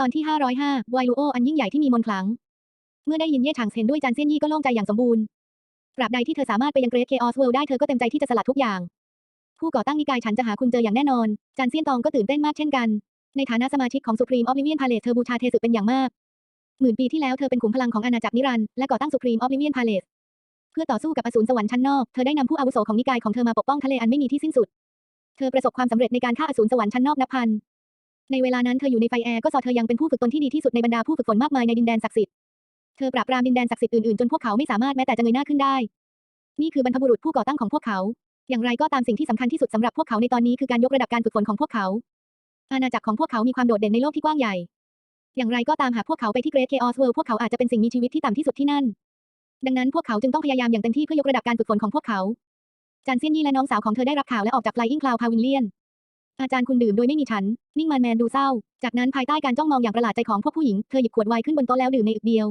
ตอนที่ 505ไวลูโออันยิ่งใหญ่ที่มีมนต์ขลัง เมื่อได้ยินเย่ฉางเซนด้วยจานเซียนยี่ก็โล่งใจอย่างสมบูรณ์ตราบใดที่เธอสามารถไปยังเกรทเคออสเวิลด์ได้เธอก็เต็มใจที่จะสละทุกอย่าง ผู้ก่อตั้งนิกายฉันจะหาคุณเจออย่างแน่นอน จานเซียนตองก็ตื่นเต้นมากเช่นกัน ในฐานะสมาชิกของ Supreme Oblivion Palace เธอบูชาเทสึเป็นอย่างมาก หมื่นปีที่แล้วเธอเป็นขุมพลังของอาณาจักรนิรันดร์และก่อตั้ง Supreme Oblivion Palace เพื่อต่อสู้กับอสูรสวรรค์ชั้นนอกเธอได้นำผู้อาวุโสของนิกายของเธอมาปกป้องทะเลอันไม่มีที่สิ้นสุด เธอประสบความสำเร็จในการฆ่าอสูรสวรรค์ชั้นนอกนับพัน ในเวลานั้นเธออยู่ในไฟแอร์ก็สอเธอยังเป็นผู้ฝึกตนที่ดีที่สุดในบรรดาผู้ฝึกฝนมากมายในดินแดนศักดิ์สิทธิ์ เธอปราบปรามดินแดนศักดิ์สิทธิ์อื่นๆจนพวกเขาไม่สามารถแม้แต่จะเงยหน้าขึ้นได้ นี่คือบรรพบุรุษผู้ก่อตั้งของพวกเขา อย่างไรก็ตามสิ่งที่สำคัญที่สุดสำหรับพวกเขาในตอนนี้คือการยกระดับการฝึกฝนของพวกเขา อาณาจักรของพวกเขามีความโดดเด่นในโลกที่กว้างใหญ่ อย่างไรก็ตามหากพวกเขาไปที่เกรทเคออสเวิลด์พวกเขาอาจจะเป็นสิ่งมีชีวิตที่ต่ำที่สุดที่นั่น ดังนั้นพวกเขาจึงต้องพยายามอย่างเต็มที่เพื่อยกระดับการฝึกฝนของพวกเขาจานเซียนยี่และน้องสาวของเธอได้รับข่าวและออกจาก Flying Cloud Pavilion อาจารย์คุณดื่มโดยไม่มีฉัน นิ่งมันแมนดูเศร้า จากนั้นภายใต้การจ้องมองอย่างประหลาดใจของพวกผู้หญิง เธอหยิบขวดไวน์ขึ้นบนโต๊ะแล้วดื่มในอึกเดียว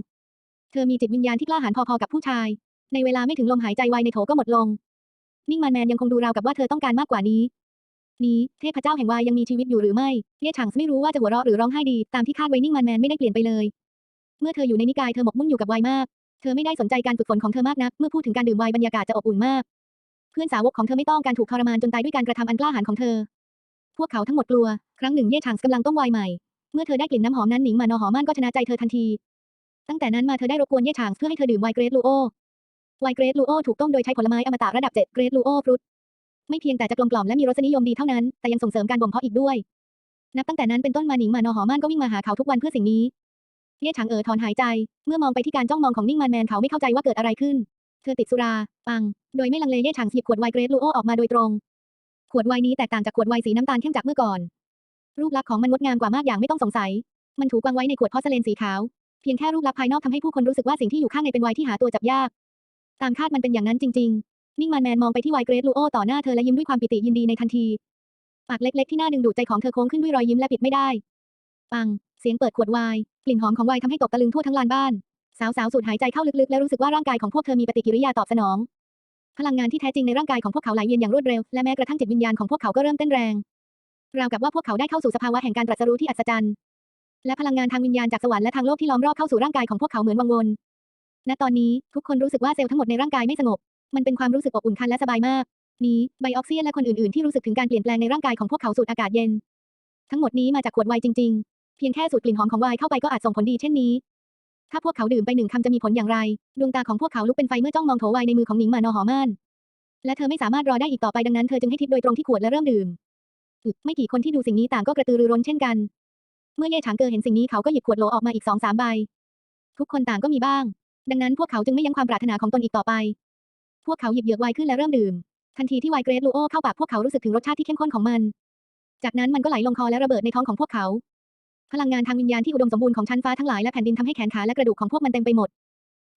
เธอมีจิตวิญญาณที่กล้าหาญพอๆกับผู้ชาย ในเวลาไม่ถึงลมหายใจไวน์ในโถก็หมดลง นิ่งมันแมนยังคงดูราวกับว่าเธอต้องการมากกว่านี้ นี้เทพเจ้าแห่งวายยังมีชีวิตอยู่หรือไม่เย่ฉางไม่รู้ว่าจะหัวเราะหรือร้องไห้ดี ตามที่คาดไว้นิ่งมันแมนไม่ได้เปลี่ยนไปเลย เมื่อเธออยู่ในนิกายเธอหมกมุ่นอยู่กับวมาก เธอไม่ได้สนใจการฝึกฝนของเธอมากนัก เมื่อพูดถึงการดื่มไวน์บรรยากาศจะอบอุ่นมาก เพื่อนสาวกของเธอไม่ต้องการถูกทรมานจนตายด้วยการกระทำอันกล้าหาญของเธอ พวกเขาทั้งหมดกลัว ครั้งหนึ่งเย่ฉางกำลังต้มไวน์ใหม่ เมื่อเธอได้กลิ่นน้ำหอมนั้นหนิงมานอหอม่านก็ชนะใจเธอทันที ตั้งแต่นั้นมาเธอได้รบกวนเย่ฉางเพื่อให้เธอดื่มไวน์เกรดลูโอ ไวน์เกรดลูโอถูกต้มโดยใช้ผลไม้อมตะระดับเจ็ดเกรดลูโอฟรุต ไม่เพียงแต่จะกลมกล่อมและมีรสนิยมดีเท่านั้น แต่ยังส่งเสริมการบ่มเพาะอีกด้วย นับตั้งแต่นั้นเป็นต้นมาหนิงมานอหอม่านก็วิ่งมาหาเขาทุกวันเพื่อสิ่งนี้ เย่ฉางเอ๋อถอนหายใจ เมื่อมองไปที่การจ้องมองของนิ่งมันแมนเขาไม่เข้าใจว่าเกิดอะไรขึ้น เธอติดสุรา ปัง โดยไม่ลังเลเย่ฉางหยิบขวดไวน์เกรดลูโอออกมาโดยตรง ขวดไวน์นี้แตกต่างจากขวดไวน์สีน้ำตาลเข้มจากเมื่อก่อน รูปลักษณ์ของมันงดงามกว่ามากอย่างไม่ต้องสงสัย มันถูกวางไว้ในขวดพอร์เลนสีขาว เพียงแค่รูปลักษณ์ภายนอกทำให้ผู้คนรู้สึกว่าสิ่งที่อยู่ข้างในเป็นไวน์ที่หาตัวจับยาก ตามคาดมันเป็นอย่างนั้นจริง ๆ นิ่งมันแมนมองไปที่ไวน์เกรดลูโอต่อหน้าเธอและยิ้มด้วยความปิติยินดีในทันที ปากเล็กๆที่น่าดึงดูดใจของเธอโค้งขึ้นด้วยรอยยิ้มและปิดไม่ได้ ปัง เสียงเปิดขวดไวน์ กลิ่นหอมของไวน์ทำให้ตกตะลึงทั่วทั้งลานบ้าน สาวๆสูดหายใจเข้าลึกๆ และรู้สึกว่าร่างกายของพวกเธอมีปฏิกิริยาตอบสนอง พลังงานที่แท้จริงในร่างกายของพวกเขาไหลเวียนอย่างรวดเร็ว และแม้กระทั่งจิตวิญญาณของพวกเขาก็เริ่มเต้นแรง ราวกับว่าพวกเขาได้เข้าสู่สภาวะแห่งการตรัสรู้ที่อัศจรรย์ และพลังงานทางวิญญาณจากสวรรค์และทางโลกที่ล้อมรอบเข้าสู่ร่างกายของพวกเขาเหมือนวังวนณตอนนี้ทุกคนรู้สึกว่าเซลล์ทั้งหมดในร่างกายไม่สงบ มันเป็นความรู้สึกอบอุ่นคันและสบายมาก นี้ไบออกเซียนและคนอื่นๆที่รู้สึกถึงการเปลี่ยนแปลงในร่างกายของพวกเขาสูดอากาศเย็น ทั้งหมดนี้มาจากขวดไวน์จริง ๆ เพียงแค่สูดกลิ่นหอมของไวน์เข้าไปก็อาจส่งผลดีเช่นนี้ ถ้าพวกเขาดื่มไปหนึ่งคำจะมีผลอย่างไร ดวงตาของพวกเขาลุกเป็นไฟเมื่อจ้องมองโถไวน์ในมือของหนิงมานอหอม่าน และเธอไม่สามารถรอได้อีกต่อไปดังนั้นเธอจึงให้ทิปโดยตรงที่ขวดและเริ่มดื่มอึไม่กี่คนที่ดูสิ่งนี้ต่างก็กระตือรือร้นเช่นกัน เมื่อเย่ฉางเกอเห็นสิ่งนี้เขาก็หยิบขวดโหลออกมาอีกสองสามใบ ทุกคนต่างก็มีบ้าง ดังนั้นพวกเขาจึงไม่ยังความปรารถนาของตนอีกต่อไป พวกเขาหยิบเหยือกไวน์ขึ้นและเริ่มดื่ม ทันทีที่ไวน์เกรดลูโอเข้าปากพวกเขารู้สึกถึงรสชาติที่เข้มข้นของมัน จากนั้นมันก็ไหลลงคอและระเบิดในท้องของพวกเขา พลังงานทางวิญญาณที่อุดมสมบูรณ์ของชั้นฟ้าทั้งหลายและแผ่นดินทำให้แขนขาและกระดูกของพวกมันเต็มไปหมด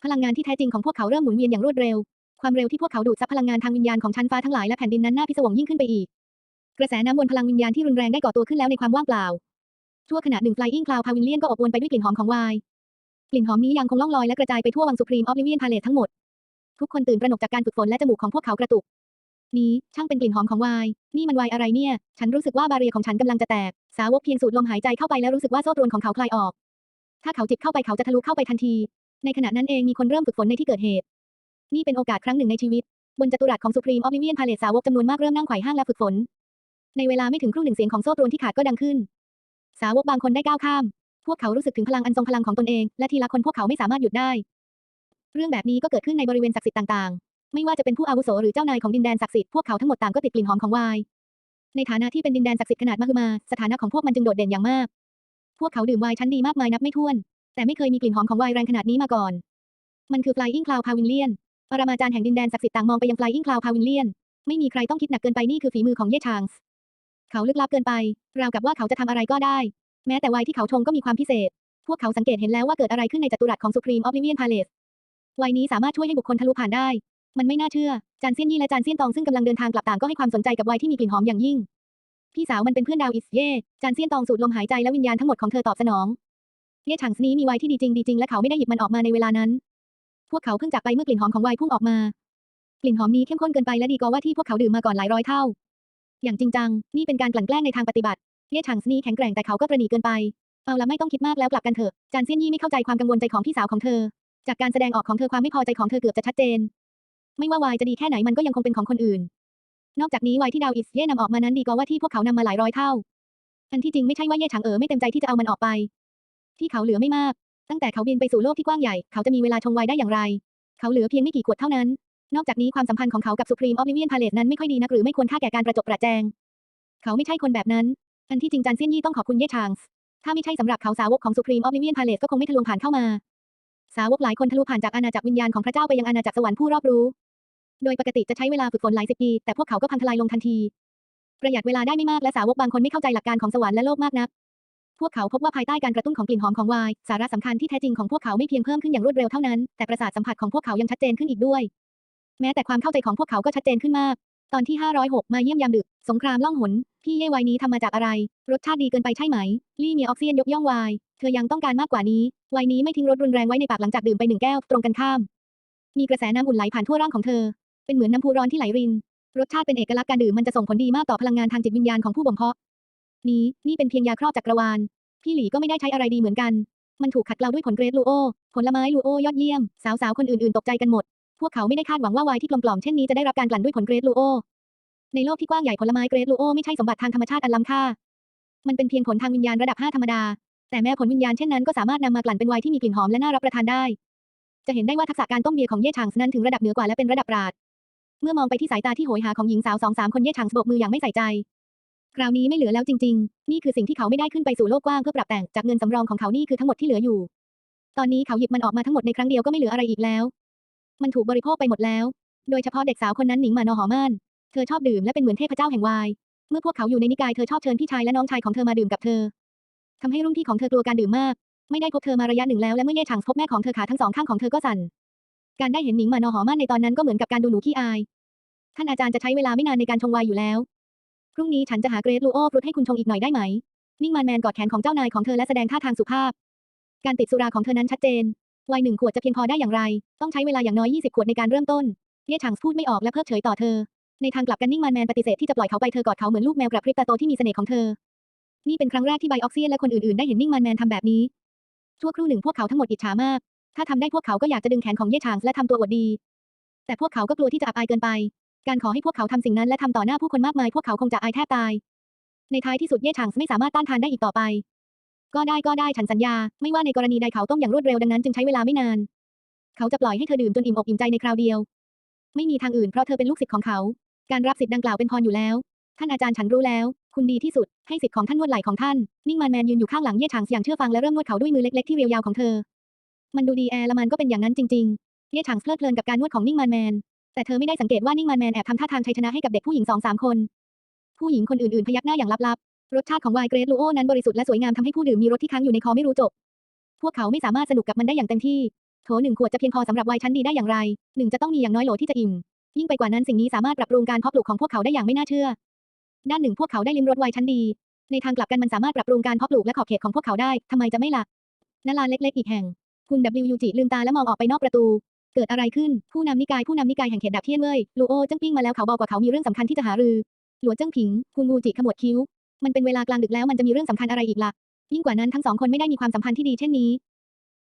พลังงานที่แท้จริงของพวกเขาเริ่มหมุนเวียนอย่างรวดเร็ว ความเร็วที่พวกเขาดูดซับพลังงานทางวิญญาณของชั้นฟ้าทั้งหลายและแผ่นดินนั้นน่าพิศวงยิ่งขึ้นไปอีก กระแสน้ำวนพลังวิญญาณที่รุนแรงได้ก่อตัวขึ้นแล้วในความว่างเปล่าชั่วขณะหนึ่ง Flying Cloud Pavilion ก็อบอวลไปด้วยกลิ่นหอมของไวน์ กลิ่นหอมนี้ยังคงล่องลอยและกระจายไปทั่ววังสุพรีมออฟลิเวียนพาเลททั้งหมด ทุกคนตื่นตระหนกจากการฝึกฝนและจมูกของพวกเขากระตุก นี้ ช่างเป็นกลิ่นหอมของไวน์นี่มันไวน์อะไรเนี่ย ฉันรู้สึกว่าบาเรียของฉันกำลังจะแตก สาวกเพียงสูดลมหายใจเข้าไปแล้วรู้สึกว่าโซ่ตรวนของเขาคลายออก ถ้าเขาจิบเข้าไปเขาจะทะลุเข้าไปทันที ในขณะนั้นเองมีคนเริ่มฝึกฝนในที่เกิดเหตุ นี่เป็นโอกาสครั้งหนึ่งในชีวิต บนจัตุรัสของสุพรีมออฟลิเวียนพาเลทสาวกจำนวนมากเริ่มนั่งไขว่ห้างและฝึกฝน ในเวลาไม่ถึงครู่หนึ่งเสียงของโซ่ตรวนที่ขาดก็ดังขึ้น สาวกบางคนได้ก้าวข้าม พวกเขารู้สึกถึงพลังอันทรงพลังของตนเอง และทีละคนพวกเขาไม่สามารถหยุดได้ เรื่องแบบนี้ก็เกิดขึ้นในบริเวณศักดิ์สิทธิ์ต่างๆ ไม่ว่าจะเป็นผู้อาวุโสหรือเจ้านายของดินแดนศักดิ์สิทธิ์พวกเขาทั้งหมดต่างก็ติดกลิ่นหอมของไวน์ในฐานะที่เป็นดินแดนศักดิ์สิทธิ์ขนาดมหึมา สถานะของพวกมันจึงโดดเด่นอย่างมาก พวกเขาดื่มไวน์ชั้นดีมากมายนับไม่ถ้วน แต่ไม่เคยมีกลิ่นหอมของไวน์แรงขนาดนี้มาก่อน มันคือ Flying Cloud Pavilion ปรมาจารย์แห่งดินแดนศักดิ์สิทธิ์ต่างมองไปยัง Flying Cloud Pavilion ไม่มีใครต้องคิดหนักเกินไปนี่คือฝีมือของเย่ชางส์เขาลึกลับเกินไป ราวกับว่าเขาจะทำอะไรก็ได้ แม้แต่ไวน์ที่เขาชงก็มีความพิเศษ พวกเขาสังเกตเห็นแล้วว่าเกิดอะไรขึ้นในจัตุรัสของ Supreme Oblivion Palace ไวน์นี้สามารถช่วยให้บุคคลทะลุผ่านได้ มันไม่น่าเชื่อ จานเซียนยี่และจานเซียนตองซึ่งกำลังเดินทางกลับต่างก็ให้ความสนใจกับไวน์ที่มีกลิ่นหอมอย่างยิ่ง พี่สาวมันเป็นเพื่อนดาวอิสเย่ จานเซียนตองสูดลมหายใจและวิญญาณทั้งหมดของเธอตอบสนอง เย่ฉางนี้มีไวน์ที่ดีจริงดีจริงและเขาไม่ได้หยิบมันออกมาในเวลานั้น พวกเขาเพิ่งจากไปเมื่อกลิ่นหอมของไวน์พุ่งออกมา กลิ่นหอมนี้เข้มข้นเกินไปและดีกว่าว่าที่พวกเขาดื่มมาก่อนหลายร้อยเท่า อย่างจริงจัง นี่เป็นการกลั่นแกล้งในทางปฏิบัติ เย่ฉางนี้แข็งแกร่งแต่เขาก็ประหนีเกินไป เอาละไม่ต้องคิดมากแล้วกลับกันเถอะ จานเซียนยี่ไม่เข้าใจความกังวลใจของพี่สาวของเธอ จากการแสดงออกของเธอความไม่พอใจของเธอเกือบจะชัดเจน ไม่ว่าวายจะดีแค่ไหนมันก็ยังคงเป็นของคนอื่น นอกจากนี้วายที่ดาวอิสเย่นำออกมานั้นดีกว่าว่าที่พวกเขานำมาหลายร้อยเท่า อันที่จริงไม่ใช่ว่าเย่ฉางเอ๋อไม่เต็มใจที่จะเอามันออกไป ที่เขาเหลือไม่มาก ตั้งแต่เขาบินไปสู่โลกที่กว้างใหญ่ เขาจะมีเวลาชงไวน์ได้อย่างไร เขาเหลือเพียงไม่กี่ขวดเท่านั้น นอกจากนี้ความสัมพันธ์ของเขากับสุพรีมออฟลิเวียนพาเลตนั้นไม่ค่อยดีนักหรือไม่ควรค่าแก่การประจบประแจง เขาไม่ใช่คนแบบนั้น อันที่จริงจานเซียนยี่ต้องขอบคุณเย่ชางถ้าไม่ใช่สำหรับเขาสาวกของสุพรีมออฟลิเวียนพาเลตก็คงไม่ทะลวงผ่านเข้ามา สาวกหลายคนทะลุผ่านจากอาณาจักรวิญญาณของพระเจ้าไปยังอาณาจักรสวรรค์ผู้รอบรู้ โดยปกติจะใช้เวลาฝึกฝนหลายสิบปี แต่พวกเขาก็พังทลายลงทันที ประหยัดเวลาได้ไม่มากและสาวกบางคนไม่เข้าใจหลักการของสวรรค์และโลกมากนัก พวกเขาพบว่าภายใต้การกระตุ้นของกลิ่นหอมของไวน์สาระสำคัญที่แท้จริงของพวกเขาไม่เพียงเพิ่มขึ้นอย่างรวดเร็วเท่านั้น แต่ประสาทสัมผัสของพวกเขายังชัดเจนขึ้นอีกด้วย แม้แต่ความเข้าใจของพวกเขาก็ชัดเจนขึ้นมากตอนที่ 506 มาเยี่ยมยามดึก สงครามล่องหน พี่เย่ไวน์นี้ทำมาจากอะไร รสชาติดีเกินไปใช่ไหม ลี่เมียออกซิเจนยกย่องไวน์ ธอยังต้องการมากกว่านี้วน์นี้ไม่ทิ้งรสรุนแรงไว้ในปากหลังจากดื่มไปหนึ่งแก้ว ตรงกันข้าม มีกระแสน้ำอุ่นไหลผ่านทั่วร่างของเธอ เป็นเหมือนน้ำพุร้อนที่ไหลริน รสชาติเป็นเอกลักษณ์การดื่มมันจะส่งผลดีมากต่อพลังงานทางจิตวิญญาณของผู้บ่มเพาะ นี้นี่เป็นเพียงยาครอบจักรวาล พี่หลีก็ไม่ได้ใช้อะไรดีเหมือนกัน มันถูกขัดเกลาด้วยผลเกรดลูโอ ผลไม้ลูโอยอดเยี่ยม สาวๆ คนอื่นๆ ตกใจกันหมด พวกเขาไม่ได้คาดหวังว่าไวน์ที่กลมกล่อมเช่นนี้จะได้รับการกลั่นด้วยผลเกรดลูโอ ในโลกที่กว้างใหญ่ผลไม้เกรดลูโอไม่ใช่สมบัติทางธรรมชาติอันล้ำค่า มันเป็นเพียงผลทางวิญญาณระดับ 5 ธรรมดา แต่แม้ผลวิญญาณเช่นนั้นก็สามารถนำมากลั่นเป็นไวน์ที่มีกลิ่นหอมและน่ารับประทานได้ จะเห็นได้ว่าทักษะการต้มเบียร์ของเย่ชางสนั้นถึงระดับเหนือกว่าและเป็นระดับปราด เมื่อมองไปที่สายตาที่โหยหาของหญิงสาวสองสามคนเย่ชางส์โบกมืออย่างไม่ใส่ใจ คราวนี้ไม่เหลือแล้วจริง ๆ นี่คือสิ่งที่เขาไม่ได้ขึ้นไปสู่โลกกว้างเพื่อปรับแต่งจากเงินสำรองของเขานี่คือทั้งหมดที่เหลืออยู่ ตอนนี้เขาหยิบมันออกมาทั้งหมดในครั้งเดียวก็ไม่เหลืออะไรอีกแล้ว มันถูกบริโภคไปหมดแล้ว โดยเฉพาะเด็กสาวคนนั้นหนิงมานอหอมานเธอชอบดื่มและเป็นเหมือนเทพเจ้าแห่งไวน์เมื่อพวกเขาอยู่ในนิกายเธอชอบเชิญพี่ชายและน้องชายของเธอมาดื่มกับเธอ ทำให้รุ่นพี่ของเธอกลัวการดื่มมาก ไม่ได้พบเธอมาระยะหนึ่งแล้วและเมื่อเย่ฉางพบแม่ของเธอขาทั้งสองข้างของเธอก็สั่น การได้เห็นหนิงมานอหอมานในตอนนั้นก็เหมือนกับการดูหนูขี้อาย ท่านอาจารย์จะใช้เวลาไม่นานในการชงวน์อยู่แล้ว พรุ่งนี้ฉันจะหาเกรดลูโอฟรุตให้คุณชงอีกหน่อยได้ไหม นิ่งมันแมนกอดแขนของเจ้านายของเธอและแสดงท่าทางสุภาพ การติดสุราของเธอนั้นชัดเจนวน์หนึ่งขวดจะเพียงพอได้อย่างไร ต้องใช้เวลาอย่างน้อย 20 ขวดในการเริ่มต้น เย่ฉางพูดไม่ออกและเพิกเฉยต่อเธอ ในทางกลับกันนิ่งมันแมนปฏิเสธที่จะปล่อยเขาไปเธอกอดเขาเหมือนลูกแมวกระพริบตาโตที่มีเสน่ห์ของเธอ นี่เป็นครั้งแรกที่ไบออกเซียนและคนอื่นๆได้เห็นนิ่งมันแมนทำแบบนี้ ชั่วครู่หนึ่งพวกเขาทั้งหมดอิจฉามาก ถ้าทำได้พวกเขาก็อยากจะดึงแขนของเย่ฉางและทำตัวอวดดี แต่พวกเขาก็กลัวที่จะอับอายเกินไป การขอให้พวกเขาทำสิ่งนั้นและทำต่อหน้าผู้คนมากมาย พวกเขาคงจะอายแทบตาย ในท้ายที่สุดเย่ฉางไม่สามารถต้านทานได้อีกต่อไป ก็ได้ก็ได้ฉันสัญญา ไม่ว่าในกรณีใดเขาต้องอย่างรวดเร็วดังนั้นจึงใช้เวลาไม่นาน เขาจะปล่อยให้เธอดื่มจนอิ่มอกอิ่มใจในคราวเดียว ไม่มีทางอื่นเพราะเธอเป็นลูกศิษย์ของเขา การรับสิทธิ์ดังกล่าวเป็นพรอยู่แล้ว ท่านอาจารย์ฉันรู้แล้ว คุณดีที่สุด ให้สิทธิ์ของท่านนวดไหล่ของท่าน นิ่งมันแมนยืนอยู่ข้างหลังเย่ฉางอย่างเชื่อฟังและเริ่มนวดเขาด้วยมือเล็กๆที่เรียวยาวของเธอ มันดูดีแอร์ละมันก็เป็นอย่างนั้นจริงๆ เย่ฉางเพลิดเพลินกับการนวดของนิ่งมันแมน แต่เธอไม่ได้สังเกตว่านิ่งมันแมนแอบทำท่าทางชัยชนะให้กับเด็กผู้หญิงสองสามคน ผู้หญิงคนอื่นๆพยักหน้าอย่างลับๆ รสชาติของไวน์เกรดลูโอนั้นบริสุทธิ์และสวยงามทำให้ผู้ดื่มมีรสที่ค้างอยู่ในคอไม่รู้จบ พวกเขาไม่สามารถสนุกกับมันได้อย่างเต็มที่ โถหนึ่งขวดจะเพียงพอสำหรับไวน์ชั้นดีได้อย่างไรหนึ่งจะต้องมีอย่างน้อยโหลที่จะอิ่มยิ่งไปกว่านั้นสิ่งนี้สามารถปรับปรุงการเพาะปลูกของพวกเขาได้อย่างไม่น่าเชื่อ ด้านหนึ่งพวกเขาได้ลิ้มรสไวน์ชั้นดี ในทางกลับกันมันสามารถปรับปรุงการเพาะปลูกและขอบเขตของพวกเขาได้ทำไมจะไม่ล่ะณลานเล็กๆอีกแห่ง คุณ W จิลืมตาและมองออกไปนอกประตู เกิดอะไรขึ้น ผู้นำนิกายผู้นำนิกายแห่งเขตดับเทียนเว่ยลูโอจิ้งปิ้งมาแล้วเขาบอกว่าเขามีเรื่องสำคัญที่จะหารือ หลวเจิ้งผิง คุณงูจิขมวดคิ้ว มันเป็นเวลากลางดึกแล้วมันจะมีเรื่องสำคัญอะไรอีกล่ะ ยิ่งกว่านั้นทั้งสองคนไม่ได้มีความสัมพันธ์ที่ดีเช่นนี้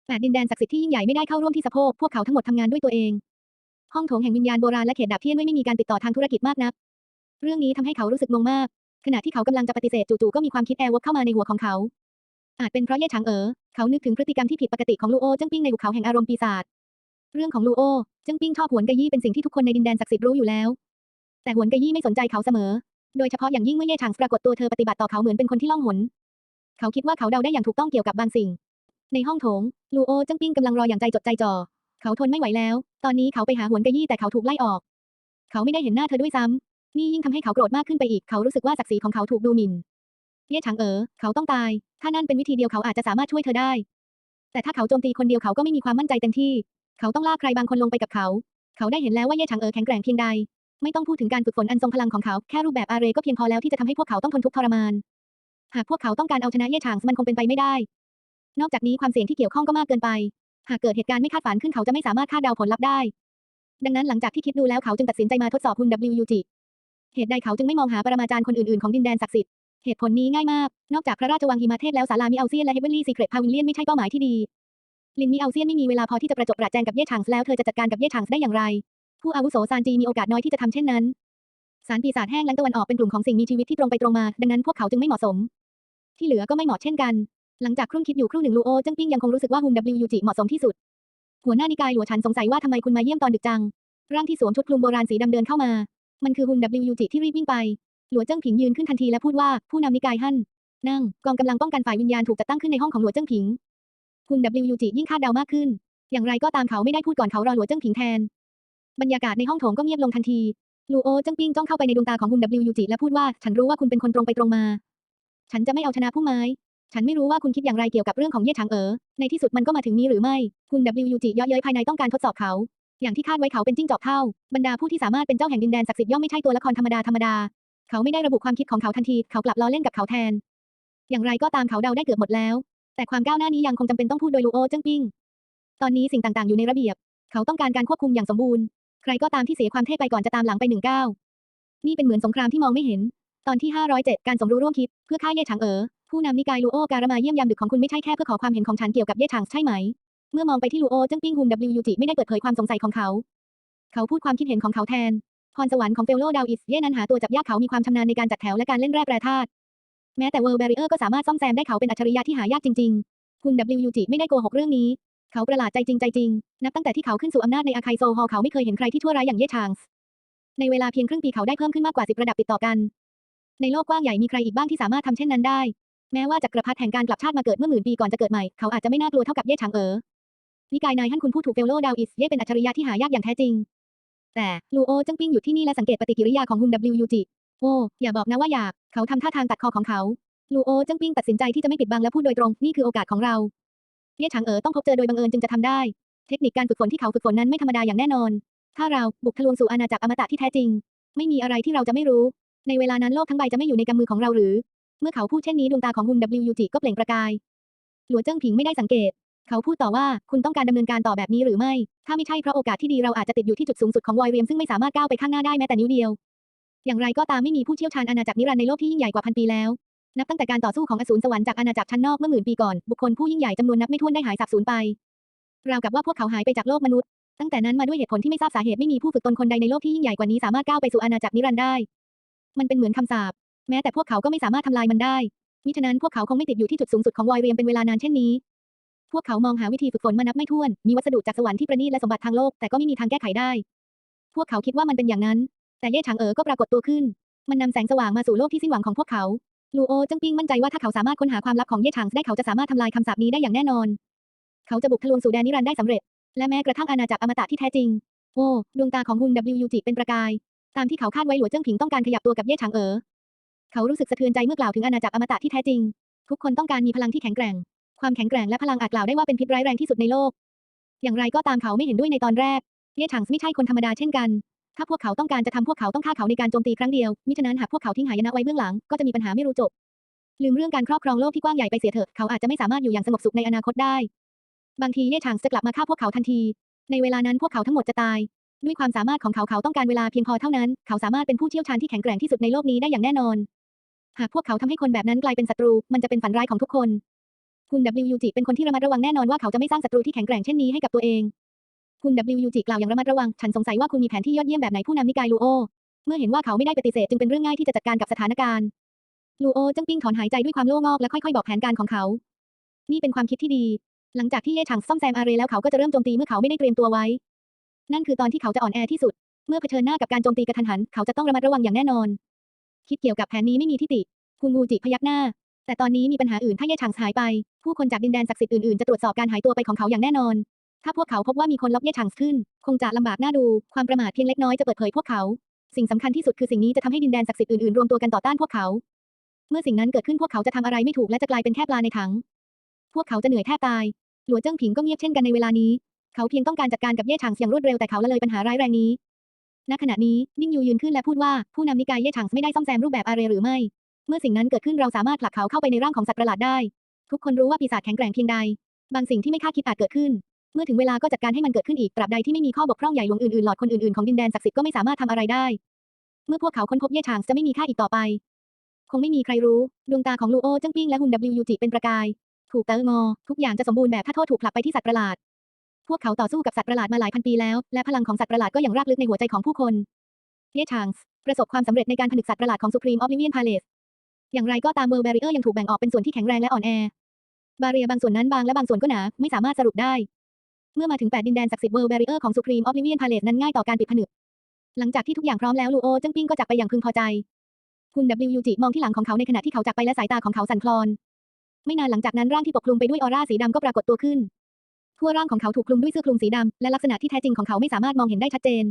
แปดดินแดนศักดิ์สิทธิ์ที่ยิ่งใหญ่ไม่ได้เข้าร่วมที่สะโพกพวกเขาทั้งหมดทำงานด้วยตัวเอง ห้องโถงแห่งวิญญาณโบราณและเขตดับเทียนไม่มีการติดต่อทางธุรกิจมากนัก เรื่องนี้ทำให้เขารู้สึกงงมาก ขณะที่เขากำลังจะปฏิเสธจู่ๆก็มีความคิดแอร์วกเข้ามาในหัวของเขา อาจเป็นเพราะเย่ฉางเอ๋อเขานึกถึงพฤติกรรมที่ผิดปกติของลูโอเจิ้งปิ้งในหุบเขาแห่งอารมณ์ปีศาจเรื่องของลูโอเจิ้งปิ้งชอบหวนกะยี่เป็นสิ่งที่ทุกคนในดินแดนศักดิ์สิทธิ์รู้อยู่แล้ว แต่หวนกะยี่ไม่สนใจเขาเสมอ โดยเฉพาะอย่างยิ่งเมื่อเย่ฉางปรากฏตัวเธอปฏิบัติต่อเขาเหมือนเป็นคนที่ล่องหนเขาคิดว่าเขาเดาได้อย่างถูกต้องเกี่ยวกับบางสิ่ง ในห้องโถงลูโอเจิ้งปิ้งกำลังรออย่างใจจดใจจ่อเขาทนไม่ไหวแล้ว ตอนนี้เขาไปหาหวนกะยี่แต่เขาถูกไล่ออก เขาไม่ได้เห็นหน้าเธอด้วยซ้ำ นี่ยิ่งทำให้เขาโกรธมากขึ้นไปอีก เขารู้สึกว่าศักดิ์ศรีของเขาถูกดูหมิ่นเย่ฉางเอ๋อเขาต้องตาย ถ้านั่นเป็นวิธีเดียวเขาอาจจะสามารถช่วยเธอได้ แต่ถ้าเขาโจมตีคนเดียวเขาก็ไม่มีความมั่นใจเต็มที่ เขาต้องลากใครบางคนลงไปกับเขา เขาได้เห็นแล้วว่าเย่ฉางเอ๋อแข็งแกร่งเพียงใด ไม่ต้องพูดถึงการฝึกฝนอันทรงพลังของเขา แค่รูปแบบอาเรก็เพียงพอแล้วที่จะทำให้พวกเขาต้องทนทุกข์ทรมาน หากพวกเขาต้องการเอาชนะเย่ฉางมันคงเป็นไปไม่ได้ นอกจากนี้ความเสี่ยงที่เกี่ยวข้องก็มากเกินไป หากเกิดเหตุการณ์ไม่คาดฝันขึ้นเขาจะไม่สามารถคาดเดาผลลัพธ์ได้ ดังนั้นหลังจากที่คิดดูแล้วเขาจึงตัดสินใจมาทดสอบคุณ WUG เหตุใดเขาจึงไม่มองหาปรมาจารย์คนอื่นๆของดินแดนศักดิ์สิทธิ์ เหตุผลนี้ง่ายมาก นอกจากพระราชวังหิมาเทพแล้วศาลามิเอาเซียนและเฮเวนลี่ซีเครตพาวิเลียนไม่ใช่เป้าหมายที่ดี ลินมิเอาเซียนไม่มีเวลาพอที่จะประจบประแจงกับเย่ฉางแล้วเธอจะจัดการกับเย่ฉางได้อย่างไร ผู้อาวุโสซานจีมีโอกาสน้อยที่จะทำเช่นนั้น สารปีศาจแห้งแล้งตะวันออกเป็นกลุ่มของสิ่งมีชีวิตที่ตรงไปตรงมา ดังนั้นพวกเขาจึงไม่เหมาะสม ที่เหลือก็ไม่เหมาะเช่นกัน หลังจากครุ่นคิดอยู่ครู่หนึ่งลูโอจิ้งปิ้งยังคงรู้สึกว่าฮุน W ยูจิเหมาะสมที่สุด หัวหน้านิกายหลัวฉันสงสัยว่าทำไมคุณมาเยี่ยมตอนดึกจังร่างที่สวมชุดคลุมโบราณสีดำเดินเข้ามา มันคือฮุน W ยูจิที่รีบวิ่งไป หลัวเจิ้งผิงยืนขึ้นทันทีและพูดว่าผู้นำนิกายฮั่นนั่งกองกำลังป้องกันฝ่ายวิญญาณถูกจัดตั้งขึ้นในห้องของหลัวเจิ้งผิงฮุน W ยูจิยิ่งคาดเดามากขึ้น อย่างไรก็ตามเขาไม่ได้พูดก่อนเขารอหลัวเจิ้งผิงแทน บรรยากาศในห้องโถงก็เงียบลงทันทีลูโอเจิ้งปิ้งจ้องเข้าไปในดวงตาของฮุน W ยูจิและพูดว่าฉันรู้ว่าคุณเป็นคนตรงไปตรงมา ฉันจะไม่เอาชนะผู้ไม้ฉันไม่รู้ว่าคุณคิดอย่างไรเกี่ยวกับเรื่องของเย่ฉางเอ๋อ ในที่สุดมันก็มาถึงนี้หรือไม่ คุณ W ยูจิเยาะเย้ยภายในต้องการทดสอบเขา อย่างที่คาดไว้เขาเป็นจิ้งจอกเท่า บรรดาผู้ที่สามารถเป็นเจ้าแห่งดินแดนศักดิ์สิทธิ์ย่อมไม่ใช่ตัวละครธรรมดาธรรมดา เขาไม่ได้ระบุความคิดของเขาทันที เขากลับล้อเล่นกับเขาแทน อย่างไรก็ตามเขาเดาได้เกือบหมดแล้ว แต่ความก้าวหน้านี้ยังคงจำเป็นต้องพูดโดยลูโอเจิ้งปิ้ง ตอนนี้สิ่งต่างๆอยู่ในระเบียบ เขาต้องการการควบคุมอย่างสมบูรณ์ ใครก็ตามที่เสียความเท่ไปก่อนจะตามหลังไปหนึ่งก้าวนี่เป็นเหมือนสงครามที่มองไม่เห็น ตอนที่ 507 การสมรู้ร่วมคิดเพื่อฆ่าเย่ฉางเอ๋อผู้นำนิกายลูโอการมาเยี่ยมยามดึกของคุณไม่ใช่แค่เพื่อขอความเห็นของฉันเกี่ยวกับเย่ฉางใช่ไหม เมื่อมองไปที่ลูโอเจิ้งปิ้งฮุน W ยูจิไม่ได้เปิดเผยความสงสัยของเขา เขาพูดความคิดเห็นของเขาแทน พรสวรรค์ของเฟลโลดาวอิสเย่นั้นหาตัวจับยากเขามีความชำนาญในการจัดแถวและการเล่นแร่แปรธาตุ แม้แต่เวิร์ลแบริเออร์ก็สามารถซ่อมแซมได้เขาเป็นอัจฉริยะที่หายากจริงๆ คุณ W ยูจิไม่ได้โกหกเรื่องนี้ เขาประหลาดใจจริงใจจริง นับตั้งแต่ที่เขาขึ้นสู่อำนาจในอาคายโซฮอลเขาไม่เคยเห็นใครที่ชั่วร้ายอย่างเย่ชางส์ในเวลาเพียงครึ่งปีเขาได้เพิ่มขึ้นมากกว่าสิบระดับติดต่อกัน ในโลกกว้างใหญ่มีใครอีกบ้างที่สามารถทำเช่นนั้นได้ แม้ว่าจักรพรรดิแห่งการกลับชาติมาเกิดเมื่อหมื่นปีก่อนจะเกิดใหม่ เขาอาจจะไม่น่ากลัวเท่ากับเย่ฉางเอ๋อ นิกายนายท่านคุณพูดถูกเฟลโลดาวอิสเย่เป็นอัจฉริยะที่หายากอย่างแท้จริง แต่ลูโอจึงปิ้งอยู่ที่นี่และสังเกตปฏิกิริยาของฮุน W ยูจิโอ้อย่าบอกนะว่าอยากเขาทำท่าทางตัดคอของเขาลูโอจึงปิ้งตัดสินใจที่จะไม่ปิดบังและพูดโดยตรงนี่คือโอกาสของเราเย่ฉางเอ๋อต้องพบเจอโดยบังเอิญจึงจะทำได้ เทคนิคการฝึกฝนที่เขาฝึกฝนนั้นไม่ธรรมดาอย่างแน่นอน ถ้าเราบุกทะลวงสู่อาณาจักรอมตะที่แท้จริง ไม่มีอะไรที่เราจะไม่รู้ ในเวลานั้นโลกทั้งใบจะไม่อยู่ในกำมือของเราหรือ เมื่อเขาพูดเช่นนี้ดวงตาของฮุน W ยูจิก็เปล่งประกายหลัวเจิ้งผิงไม่ได้สังเกต เขาพูดต่อว่าคุณต้องการดำเนินการต่อแบบนี้หรือไม่ ถ้าไม่ใช่เพราะโอกาสที่ดีเราอาจจะติดอยู่ที่จุดสูงสุดของวอยเรียมซึ่งไม่สามารถก้าวไปข้างหน้าได้แม้แต่นิ้วเดียว อย่างไรก็ตามไม่มีผู้เชี่ยวชาญอาณาจักรนิรันดร์ในโลกที่ยิ่งใหญ่กว่าพันปีแล้ว นับตั้งแต่การต่อสู้ของอสูรสวรรค์จากอาณาจักรชั้นนอกเมื่อหมื่นปีก่อน บุคคลผู้ยิ่งใหญ่จำนวนนับไม่ถ้วนได้หายสาบสูญไป ราวกับว่าพวกเขาหายไปจากโลกมนุษย์ ตั้งแต่นั้นมาด้วยเหตุผลที่ไม่ทราบสาเหตุไม่มีผู้ฝึกตนคนใดในโลกที่ยิ่งใหญ่กว่านี้สามารถก้าวไปสู่อาณาจักรนิรันดร์ได้ มันเป็นเหมือนคำสาป แม้แต่พวกเขาก็ไม่สามารถทำลายมันได้มิฉะนั้นพวกเขาคงไม่ติดอยู่ที่จุดสูงสุดของวอยเรียมเป็นเวลานานเช่นนี้ พวกเขามองหาวิธีฝึกฝนมานับไม่ถ้วน มีวัสดุจากสวรรค์ที่ประณีตและสมบัติทางโลก แต่ก็ไม่มีทางแก้ไขได้ พวกเขาคิดว่ามันเป็นอย่างนั้น แต่เย่ฉางเอ๋อก็ปรากฏตัวขึ้น มันนำแสงสว่างมาสู่โลกที่สิ้นหวังของพวกเขาลูโอจึงปิ้งมั่นใจว่าถ้าเขาสามารถค้นหาความลับของเย่ฉางได้เขาจะสามารถทำลายคำสาปนี้ได้อย่างแน่นอน เขาจะบุกทะลวงสู่แดนนิรันดร์ได้สำเร็จ และแม้กระทั่งอาณาจักรอมตะที่แท้จริง โอ้ดวงตาของฮุน W ยูจิเป็นประกาย ตามที่เขาคาดไว้หลัวเจิ้งผิงต้องการขยับตัวกับเย่ฉางเอ๋อเขารู้สึกสะเทือนใจเมื่อกล่าวถึงอาณาจักรอมตะที่แท้จริง ทุกคนต้องการมีพลังที่แข็งแกร่ง ความแข็งแกร่งและพลังอาจกล่าวได้ว่าเป็นพิษร้ายแรงที่สุดในโลก อย่างไรก็ตามเขาไม่เห็นด้วยในตอนแรก เย่ฉางไม่ใช่คนธรรมดาเช่นกัน ถ้าพวกเขาต้องการจะทำพวกเขาต้องฆ่าเขาในการโจมตีครั้งเดียว มิฉะนั้นหากพวกเขาทิ้งหายนะไว้เบื้องหลังก็จะมีปัญหาไม่รู้จบ ลืมเรื่องการครอบครองโลกที่กว้างใหญ่ไปเสียเถอะ เขาอาจจะไม่สามารถอยู่อย่างสงบสุขในอนาคตได้ บางทีเย่ฉางจะกลับมาฆ่าพวกเขาทันที ในเวลานั้นพวกเขาทั้งหมดจะตาย ด้วยความสามารถของเขาเขาต้องการเวลาเพียงพอเท่านั้น เขาสามารถเป็นผู้เชี่ยวชาญที่แข็งแกร่งที่สุดในโลกนี้ได้อย่างแน่นอน หากพวกเขาทำให้คนแบบนั้นกลายเป็นศัตรู มันจะเป็นฝันร้ายของทุกคน คุณ W ยูจิเป็นคนที่ระมัดระวังแน่นอนว่าเขาจะไม่สร้างศัตรูที่แข็งแกร่งเช่นนี้ให้กับตัวเอง คุณ W ยูจิกล่าวอย่างระมัดระวัง ฉันสงสัยว่าคุณมีแผนที่ยอดเยี่ยมแบบไหนผู้นำนิกายลูโอ เมื่อเห็นว่าเขาไม่ได้ปฏิเสธจึงเป็นเรื่องง่ายที่จะจัดการกับสถานการณ์ ลูโอจึงปิ้งถอนหายใจด้วยความโล่งอกและค่อยๆบอกแผนการของเขา นี่เป็นความคิดที่ดี หลังจากที่เย่ฉางซ่อมแซมอาเรแล้วเขาก็จะเริ่มโจมตีเมื่อเขาไม่ได้เตรียมตัวไว้ นั่นคือตอนที่เขาจะอ่อนแอที่สุด เมื่อเผชิญหน้ากับการโจมตีกระทันหัน เขาจะต้องระมัดระวังอย่างแน่นอน คิดเกี่ยวกับแผนนี้ไม่มีทิฏฐิคุณงูจิพยักหน้า แต่ตอนนี้มีปัญหาอื่นถ้าเย่ฉางหายไป ผู้คนจากดินแดนศักดิ์สิทธิ์อื่นๆจะตรวจสอบการหายตัวไปของเขาอย่างแน่นอน ถ้าพวกเขาพบว่ามีคนล็อกเย่ฉางขึ้น คงจะลำบากหน้าดู ความประมาทเพียงเล็กน้อยจะเปิดเผยพวกเขา สิ่งสำคัญที่สุดคือสิ่งนี้จะทำให้ดินแดนศักดิ์สิทธิ์อื่นๆรวมตัวกันต่อต้านพวกเขา เมื่อสิ่งนั้นเกิดขึ้นพวกเขาจะทำอะไรไม่ถูกและจะกลายเป็นแค่ปลาในถัง พวกเขาจะเหนื่อยแทบตาย หลัวเจิ้งผิงก็เงียบเช่นกันในเวลานี้ เขาเพียงต้องการจัดการกับเย่ฉางอย่างรวดเร็วแต่เขาละเลยปัญหาร้ายแรงนี้ณขณะนี้นิ่งยูยืนขึ้นและพูดว่าผู้นำนิกายเย่ฉางไม่ได้ซ่อมแซมรูปแบบอาเรหรือไม่ เมื่อสิ่งนั้นเกิดขึ้นเราสามารถผลักเขาเข้าไปในร่างของสัตว์ประหลาดได้ ทุกคนรู้ว่าปีศาจแข็งแกร่งเพียงใด บางสิ่งที่ไม่คาดคิดอาจเกิดขึ้น เมื่อถึงเวลาก็จัดการให้มันเกิดขึ้นอีกตราบใดที่ไม่มีข้อบกพร่องใหญ่หลวงอื่นๆหลอดคนอื่นๆของดินแดนศักดิ์สิทธิ์ก็ไม่สามารถทำอะไรได้ เมื่อพวกเขาค้นพบเย่ฉางจะไม่มีค่าอีกต่อไป คงไม่มีใครรู้ดวงตาของลูโอเจิ้งปิ้งและหุ่น W จิเป็นประกาย ถูกเตองอ ทุกอย่างจะสมบูรณ์แบบถ้าโทษถูกผลักไปที่สัตว์ประหลาดพวกเขาต่อสู้กับสัตว์ประหลาดมาหลายพันปีแล้ว และพลังของสัตว์ประหลาดก็ยังรากลึกในหัวใจของผู้คน เย่ชางส์ประสบความสำเร็จในการผนึกสัตว์ประหลาดของ Supreme Oblivion Palace อย่างไรก็ตามเวอร์แบริเออร์ยังถูกแบ่งออกเป็นส่วนที่แข็งแรงและอ่อนแอ บาเรียบางส่วนนั้นบางและบางส่วนก็หนา ไม่สามารถสรุปได้ เมื่อมาถึง 8 ดินแดนศักดิ์สิทธิ์เวอร์แบริเออร์ของ Supreme Oblivion Palace นั้นง่ายต่อการปิดผนึก หลังจากที่ทุกอย่างพร้อมแล้วลูโอเจิ้งปิ้งก็จากไปอย่างพึงพอใจ คุณ W จิมองที่หลังของเขาในขณะที่เขาจากไปและสายตาของเขาสั่นคลอน ไม่นานหลังจากนั้นร่างที่ปกคลุมไปด้วยออร่าสีดำก็ปรากฏตัวขึ้น ทั่วร่างของเขาถูกคลุมด้วยเสื้อคลุมสีดำและลักษณะที่แท้จริงของเขาไม่สามารถมองเห็นได้ชัดเจน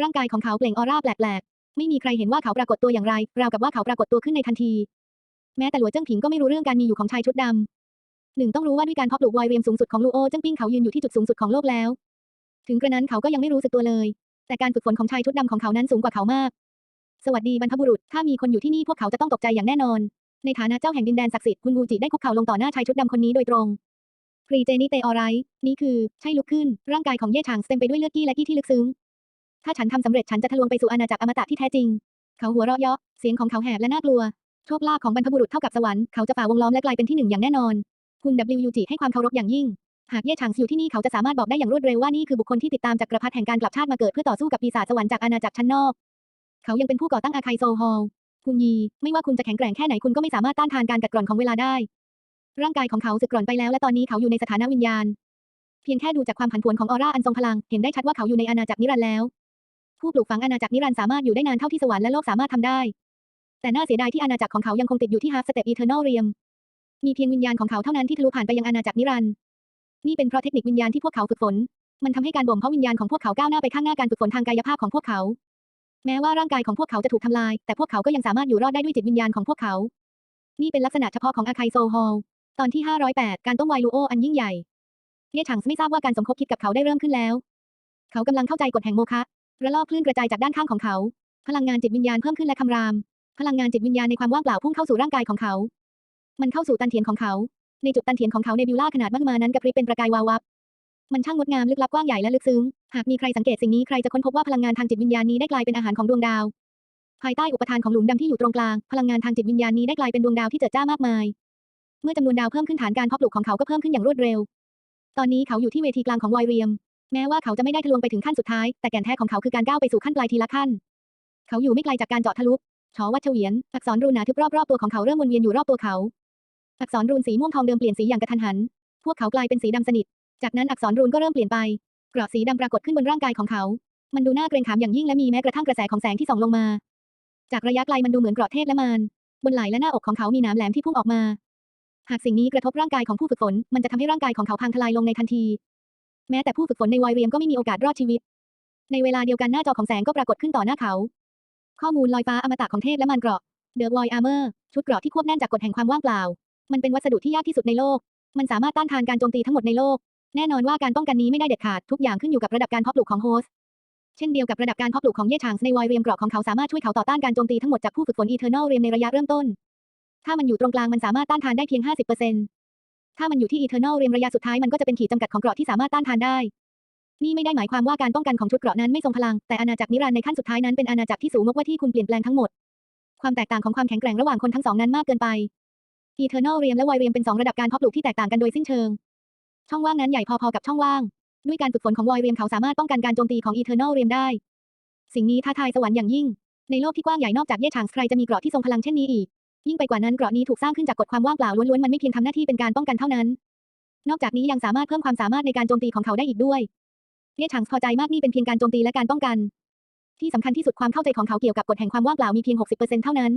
ร่างกายของเขาเปล่งออร่าแปลกๆ ไม่มีใครเห็นว่าเขาปรากฏตัวอย่างไร ราวกับว่าเขาปรากฏตัวขึ้นในทันที แม้แต่หลัวเจิ้งผิงก็ไม่รู้เรื่องการมีอยู่ของชายชุดดำหนึ่งต้องรู้ว่าด้วยการเพาะปลูกวอยเรียมสูงสุดของลูโอเจิ้งปิ้งเขายืนอยู่ที่จุดสูงสุดของโลกแล้ว ถึงกระนั้นเขาก็ยังไม่รู้สึกตัวเลย แต่การฝึกฝนของชายชุดดำของเขานั้นสูงกว่าเขามาก สวัสดีบรรพบุรุษ ถ้ามีคนอยู่ที่นี่พวกเขาจะต้องตกใจอย่างแน่นอน ในฐานะเจ้าแห่งดินแดนศักดิ์สิทธิ์คุณวูจิได้คุกเข่าลงต่อหน้าชายชุดดำคนนี้โดยตรงพรีเจนิเตออไรนี่คือ ใช่ลุกขึ้น ร่างกายของเย่ฉางเต็มไปด้วยเลือดกี้และกี้ที่ลึกซึ้ง ถ้าฉันทำสำเร็จฉันจะทะลวงไปสู่อาณาจักรอมตะที่แท้จริง เขาหัวเราะเยาะ เสียงของเขาแหบและน่ากลัว โชคลาภของบรรพบุรุษเท่ากับสวรรค์ เขาจะฝ่าวงล้อมและกลายเป็นที่หนึ่งอย่างแน่นอน คุณ W จิให้ความเคารพอย่างยิ่ง หากเย่ฉางอยู่ที่นี่เขาจะสามารถบอกได้อย่างรวดเร็วว่านี่คือบุคคลที่ติดตามจักรพรรดิแห่งการกลับชาติมาเกิดเพื่อต่อสู้กับปีศาจสวรรค์จากอาณาจักรชั้นนอก เขายังเป็นผู้ก่อตั้งอาคายโซฮอลคุณยี ไม่ว่าคุณจะแข็งแกร่งแค่ไหนคุณก็ไม่สามารถต้านทานการกัดกร่อนของเวลาได้ ร่างกายของเขาสึกกร่อนไปแล้วและตอนนี้เขาอยู่ในสถานะวิญญาณ เพียงแค่ดูจากความผันผวนของออร่าอันทรงพลัง เห็นได้ชัดว่าเขาอยู่ในอาณาจักรนิรันดร์แล้ว ผู้ปลูกฝังอาณาจักรนิรันดร์สามารถอยู่ได้นานเท่าที่สวรรค์และโลกสามารถทำได้ แต่น่าเสียดายที่อาณาจักรของเขายังคงติดอยู่ที่ฮาร์ฟสเตปอีเทอร์นอลเรียมมีเพียงวิญญาณของเขาเท่านั้นที่ทะลุผ่านไปยังอาณาจักรนิรันดร์นี่เป็นเพราะเทคนิควิญญาณที่พวกเขาฝึกฝน มันทำให้การบ่มเพาะวิญญาณของพวกเขาก้าวหน้าไปข้างหน้าการฝึกฝนทางกายภาพของพวกเขา แม้ว่าร่างกายของพวกเขาจะถูกทำลาย แต่พวกเขาก็ยังสามารถอยู่รอดได้ด้วยจิตวิญญาณของพวกเขา นี่เป็นลักษณะเฉพาะของอาคายโซฮอลตอนที่ 508 การต้มไวลูโออันยิ่งใหญ่ เย่ฉางไม่ทราบว่าการสมคบคิดกับเขาได้เริ่มขึ้นแล้ว เขากำลังเข้าใจกฎแห่งโมฆะ ระลอกคลื่นกระจายจากด้านข้างของเขา พลังงานจิตวิญญาณเพิ่มขึ้นและคำราม พลังงานจิตวิญญาณในความว่างเปล่าพุ่งเข้าสู่ร่างกายของเขา มันเข้าสู่ตันเทียนของเขา ในจุดตันเทียนของเขาในบิวล่าขนาดมากมานั้นกระพริบเป็นประกายวาววับ มันช่างงดงามลึกลับกว้างใหญ่และลึกซึ้ง หากมีใครสังเกตสิ่งนี้ใครจะค้นพบว่าพลังงานทางจิตวิญญาณนี้ได้กลายเป็นอาหารของดวงดาว ภายใต้อุปทานของหลุมดำที่อยู่ตรงกลาง พลังงานทางจิตวิญญาณนี้ได้กลายเป็นดวงดาวที่เจิดจ้ามากมาย เมื่อจำนวนดาวเพิ่มขึ้นฐานการเพาะปลูกของเขาก็เพิ่มขึ้นอย่างรวดเร็ว ตอนนี้เขาอยู่ที่เวทีกลางของวอยเรียม แม้ว่าเขาจะไม่ได้ทะลวงไปถึงขั้นสุดท้าย แต่แก่นแท้ของเขาคือการก้าวไปสู่ขั้นปลายทีละขั้น เขาอยู่ไม่ไกลจากการเจาะทะลุชอวัดเวียน อักษรรูนหนาทึบรอบๆตัวของเขาเริ่มวนเวียนอยู่รอบตัวเขา อักษรรูนสีม่วงทองเดิมเปลี่ยนสีอย่างกระทันหัน พวกเขากลายเป็นสีดำสนิท จากนั้นอักษรรูนก็เริ่มเปลี่ยนไปเกราะสีดำปรากฏขึ้นบนร่างกายของเขา มันดูน่าเกรงขามอย่างยิ่งและมีแม้กระทั่งกระแสของแสงที่ส่องลงมา จากระยะไกลมันดูเหมือนเกราะเทพและมารบนไหล่และหน้าอกของเขามีนามแหลมที่พุ่งออกมา หากสิ่งนี้กระทบร่างกายของผู้ฝึกฝน มันจะทำให้ร่างกายของเขาพังทลายลงในทันที แม้แต่ผู้ฝึกฝนในวอยเรียมก็ไม่มีโอกาสรอดชีวิต ในเวลาเดียวกันหน้าจอของแสงก็ปรากฏขึ้นต่อหน้าเขา ข้อมูลลอยฟ้าอมตะของเทพและมารเกราะเดอะวอยอาร์เมอร์ชุดเกราะที่ควบแน่นจากกฎแห่งความว่างเปล่า มันเป็นวัสดุที่ยากที่สุดในโลก มันสามารถต้านทานการโจมตีทั้งหมดในโลก แน่นอนว่าการป้องกันนี้ไม่ได้เด็ดขาดทุกอย่างขึ้นอยู่กับระดับการเพาะปลูกของโฮสต์เช่นเดียวกับระดับการเพาะปลูกของเย่ชางในวอยเรียมเกราะของเขาสามารถช่วยเขาต่อต้านการโจมตีทั้งหมดจากผู้ฝึกฝนอีเทอร์นอลเรียมในระยะเริ่มต้น ถ้ามันอยู่ตรงกลางมันสามารถต้านทานได้เพียง 50% ถ้ามันอยู่ที่อีเทอร์นอลเรียมระยะสุดท้ายมันก็จะเป็นขีดจำกัดของเกราะที่สามารถต้านทานได้ นี่ไม่ได้หมายความว่าการป้องกันของชุดเกราะนั้นไม่ทรงพลัง แต่อาณาจักรนิรันดร์ในขั้นสุดท้ายนั้นเป็นอาณาจักรที่สูงมากว่าที่คุณเปลี่ยนแปลงทั้งหมด ความแตกต่างของความแข็งแกร่งระหว่างคนทั้งสองนั้นมากเกินไป Eternal เรียมและไวเรียมเป็นสองระดับการเพาะปลูกที่แตกต่างกันโดยสิ้นเชิง ช่องว่างนั้นใหญ่พอๆกับช่องว่าง ด้วยการฝึกฝนของไวเรียมเขาสามารถป้องกันการโจมตีของ Eternal เรียมได้ สิ่งนี้ท้าทายสวรรค์อย่างยิ่ง ในโลกที่กว้างใหญ่นอกจากเย่ฉางใครจะมีเกราะที่ทรงพลังเช่นนี้อีก ยิ่งไปกว่านั้นเกราะนี้ถูกสร้างขึ้นจากกฎความว่างเปล่าล้วนๆมันไม่เพียงทำหน้าที่เป็นการป้องกันเท่านั้น นอกจากนี้ยังสามารถเพิ่มความสามารถในการโจมตีของเขาได้อีกด้วยเย่ฉางพอใจมากนี่เป็นเพียงการโจมตีและการป้องกัน ที่สำคัญที่สุดความเข้าใจของเขาเกี่ยวกับกฎแห่งความว่างเปล่ามีเพียง 60%เท่านั้น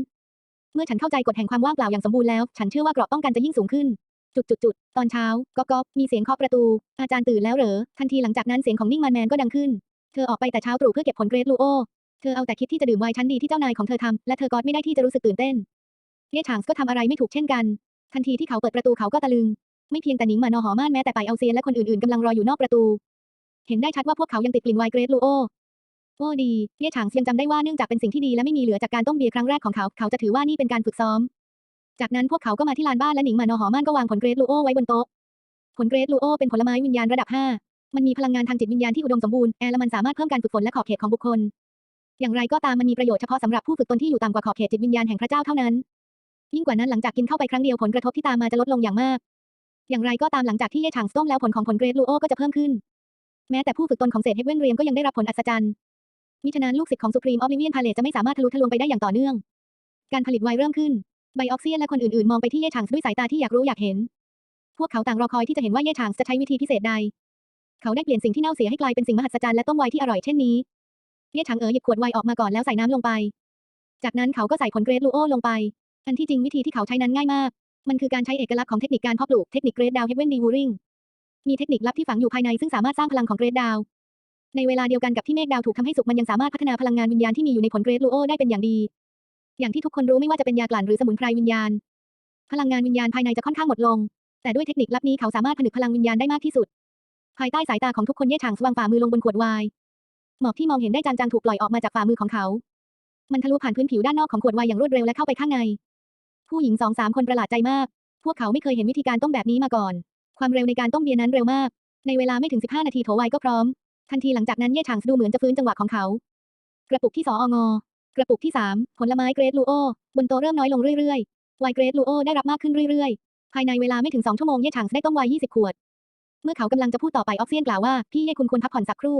เมื่อฉันเข้าใจกฎแห่งความว่างเปล่าอย่างสมบูรณ์แล้ว ฉันเชื่อว่าเกราะป้องกันจะยิ่งสูงขึ้น จุดจุดจุดตอนเช้าก๊อกก๊อกมีเสียงเคาะประตู อาจารย์ตื่นแล้วเหรอ ทันทีหลังจากนั้นเสียงของนิ่งมันแมนก็ดังขึ้น เธอออกไปแต่เช้าตรู่เพื่อเก็บผลเกรดลูโอ เธอเอาแต่คิดที่จะดื่มไวน์ชั้นดีที่เจ้านายของเธอทำและเธอก็ไม่ได้ที่จะรู้สึกตื่นเต้น เย่ฉางก็ทำอะไรไม่ถูกเช่นกัน ทันทีที่เขาเปิดประตูเขาก็ตะลึง ไม่เพียงแต่หนิงมานอหอม่านแม้แต่ไปเอาเซียนและคนอื่นๆกำลังรออยู่นอกประตู เห็นได้ชัดว่าพวกเขายังติดกลิ่นไวน์เกรดลูโอโอ้ดีเย่ฉางยังจำได้ว่าเนื่องจากเป็นสิ่งที่ดีและไม่มีเหลือจากการต้มเบียร์ครั้งแรกของเขา เขาจะถือว่านี่เป็นการฝึกซ้อม จากนั้นพวกเขาก็มาที่ลานบ้านและหนิงมานอหอม่านก็วางผลเกรดลูโอไว้บนโต๊ะ ผลเกรดลูโอเป็นผลไม้วิญญาณระดับ 5 มันมีพลังงานทางจิตวิญญาณที่อุดมสมบูรณ์แอร์และมันสามารถเพิ่มการฝึกฝนและขอบเขตของบุคคล อย่างไรก็ตามมันมีประโยชน์เฉพาะสำหรับผู้ฝึกตนที่อยู่ต่ำกว่าขอบเขตจิตวิญญาณแห่งพระเจ้าเท่านั้น ยิ่งกว่านั้นหลังจากกินเข้าไปครั้งเดียวผลกระทบที่ตามมาจะลดลงอย่างมาก อย่างไรก็ตามหลังจากที่เย่ฉางต้มแล้วผลของผลเกรดลูโอก็จะเพิ่มขึ้น แม้แต่ผู้ฝึกตนของเศษเฮเวนเรียมก็ยังได้รับผลอัศจรรย์มิฉะนั้นลูกศิษย์ของสุพรีมออฟลิเวียนพาเลตจะไม่สามารถทะลุทะลวงไปได้อย่างต่อเนื่อง การผลิตไวน์เริ่มขึ้นไบออกเซียนและคนอื่นๆ มองไปที่เย่ฉางด้วยสายตาที่อยากรู้อยากเห็น พวกเขาต่างรอคอยที่จะเห็นว่าเย่ฉางจะใช้วิธีพิเศษใด เขาได้เปลี่ยนสิ่งที่เน่าเสียให้กลายเป็นสิ่งมหัศจรรย์และต้มไวที่อร่อยเช่นนี้ เย่ฉางเอ๋อหยิบขวดไวออกมาก่อนแล้วใส่น้ำลงไป จากนั้นเขาก็ใส่ผลเกรดลูโอลงไป อันที่จริงวิธีที่เขาใช้นั้นง่ายมาก มันคือการใช้เอกลักษณ์ของเทคนิคการเพาะปลูกเทคนิคเกรดดาวเฮเวนดีวูริงมีเทคนิคลับที่ฝังอยู่ภายในซึ่งสามารถสร้างพลังของเกรดดาวในเวลาเดียวกันกับที่เมฆดาวถูกทำให้สุกมันยังสามารถพัฒนาพลังงานวิญญาณที่มีอยู่ในผลเกรดลูโอได้เป็นอย่างดี อย่างที่ทุกคนรู้ไม่ว่าจะเป็นยากลั่นหรือสมุนไพรวิญญาณ พลังงานวิญญาณภายในจะค่อนข้างหมดลง แต่ด้วยเทคนิคลับนี้เขาสามารถผนึกพลังวิญญาณได้มากที่สุด ภายใต้สายตาของทุกคนเย่ฉางสว่างฝ่ามือลงบนขวดไวน์หมอกที่มองเห็นได้จางๆถูกปล่อยออกมาจากฝ่ามือของเขา มันทะลุผ่านพื้นผิวด้านนอกของขวดไวน์อย่างรวดเร็วและเข้าไปข้างใน ผู้หญิงสองสามคนประหลาดใจมาก พวกเขาไม่เคยเห็นวิธีการต้มแบบนี้มาก่อน ความเร็วในการต้มเบียร์นั้นเร็วมาก ในเวลาไม่ถึง 15 นาทีโถไวก็พร้อม ทันทีหลังจากนั้นเย่ฉางดูเหมือนจะฟื้นจังหวะของเขา กระปุกที่สององกระปุกที่3ผลไม้เกรดลูโอบนโตเริ่มน้อยลงเรื่อยๆไวน์เกรดลูโอได้รับมากขึ้นเรื่อยๆ ภายในเวลาไม่ถึง2ชั่วโมงเย่ฉางได้ต้มไวน์20 ขวด เมื่อเขากำลังจะพูดต่อไปออกเซียนกล่าวว่าพี่เย่คุณควรพักผ่อนสักครู่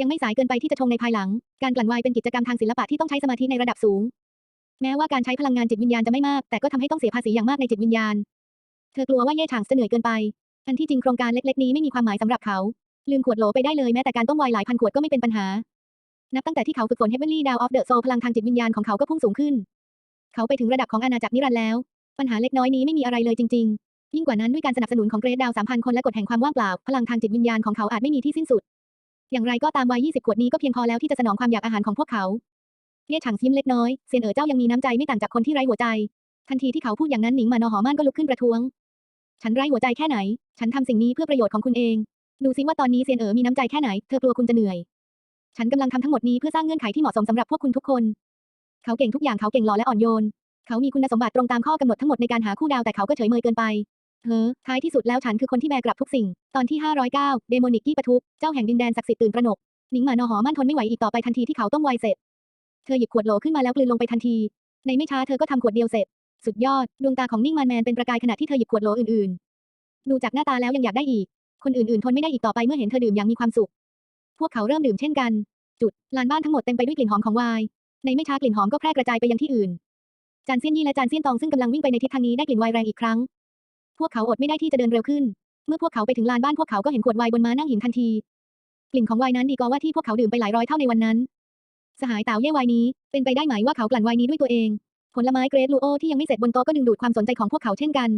ยังไม่สายเกินไปที่จะชงในภายหลัง การกลั่นไวน์เป็นกิจกรรมทางศิลปะที่ต้องใช้สมาธิในระดับสูง แม้ว่าการใช้พลังงานจิตวิญญาณจะไม่มาก แต่ก็ทำให้ต้องเสียภาษีอย่างมากในจิตวิญญาณ เธอกลัวว่าเย่ฉางจะเหนื่อยเกินไป อันที่จริงโครงการเล็กๆนี้ไม่มีความหมายสำหรับเขา ลืมขวดโหลไปได้เลยแม้แต่การต้มไวน์หลายพันขวดก็ไม่เป็นปัญหา นับตั้งแต่ที่เขาฝึกฝน Heavenly Down of the Soul พลังทางจิตวิญญาณของเขาก็พุ่งสูงขึ้น เขาไปถึงระดับของอาณาจักรนิรันดร์แล้ว ปัญหาเล็กน้อยนี้ไม่มีอะไรเลยจริง ๆ ยิ่งกว่านั้นด้วยการสนับสนุนของเกรดดาว3,000คนและกฎแห่งความว่างเปล่า พลังทางจิตวิญญาณของเขาอาจไม่มีที่สิ้นสุด อย่างไรก็ตามวัย20 ขวดนี้ก็เพียงพอแล้วที่จะสนองความอยากอาหารของพวกเขา เย่ฉางยิ้มเล็กน้อยเซียนเอ๋อเจ้ายังมีน้ำใจไม่ต่างจากคนที่ไร้หัวใจ ทันทีที่เขาพูดอย่างนั้นหนิงหมานอหอม่านก็ลุกขึ้นประท้วง ฉันไร้หัวใจแค่ไหน ฉันทำสิ่งนี้เพื่อประโยชน์ของคุณเอง ดูซิว่าตอนนี้เซียนเอ๋อมีน้ำใจแค่ไหน เธอกลัวคุณจะเหนื่อย ฉันกำลังทำทั้งหมดนี้เพื่อสร้างเงื่อนไขที่เหมาะสมสำหรับพวกคุณทุกคน เขาเก่งทุกอย่างเขาเก่งหล่อและอ่อนโยน เขามีคุณสมบัติตรงตามข้อกำหนดทั้งหมดในการหาคู่ดาวแต่เขาก็เฉยเมยเกินไปเฮ้อท้ายที่สุดแล้วฉันคือคนที่แบกกลับทุกสิ่ง ตอนที่ 509 เดโมนิกกี้ปะทุเจ้าแห่งดินแดนศักดิ์สิทธิ์ตื่นตระหนก หนิงหมานอหอมั่นทนไม่ไหวอีกต่อไปทันทีที่เขาต้มไวน์เสร็จ เธอหยิบขวดโหลขึ้นมาแล้วกลืนลงไปทันที ในไม่ช้าเธอก็ทำขวดเดียวเสร็จ สุดยอด ดวงตาของนิ่งมานแมนเป็นประกายขณะที่เธอหยิบขวดโหลอื่นๆ ดูจากหน้าตาแล้วยังอยากได้อีก คนอื่นๆทนไม่ได้อีกต่อไปเมื่อเห็นเธอดื่มอย่างมีความสุข พวกเขาเริ่มดื่มเช่นกัน จุด ลานบ้านทั้งหมดเต็มไปด้วยกลิ่นหอมของไวน์ ในไม่ช้ากลิ่นหอมก็แพร่กระจายไปยังที่อื่น จานเซียนยี่และจานเซียนตองซึ่งกำลังวิ่งไปในทิศทางนี้ได้กลิ่นไวน์แรงอีกครั้ง พวกเขาอดไม่ได้ที่จะเดินเร็วขึ้น เมื่อพวกเขาไปถึงลานบ้านพวกเขาก็เห็นขวดไวน์บนม้านั่งหินทันที กลิ่นของไวน์นั้นดีกว่าที่พวกเขาดื่มไปหลายร้อยเท่าในวันนั้น สหายเต่าเย่วน์นี้ เป็นไปได้ไหมว่าเขากลั่นวน์นี้ด้วยตัวเอง ผลไม้เกรดลูโอที่ยังไม่เสร็จบนโต๊ะก็ดึงดูดความสนใจของพวกเขาเช่นกัน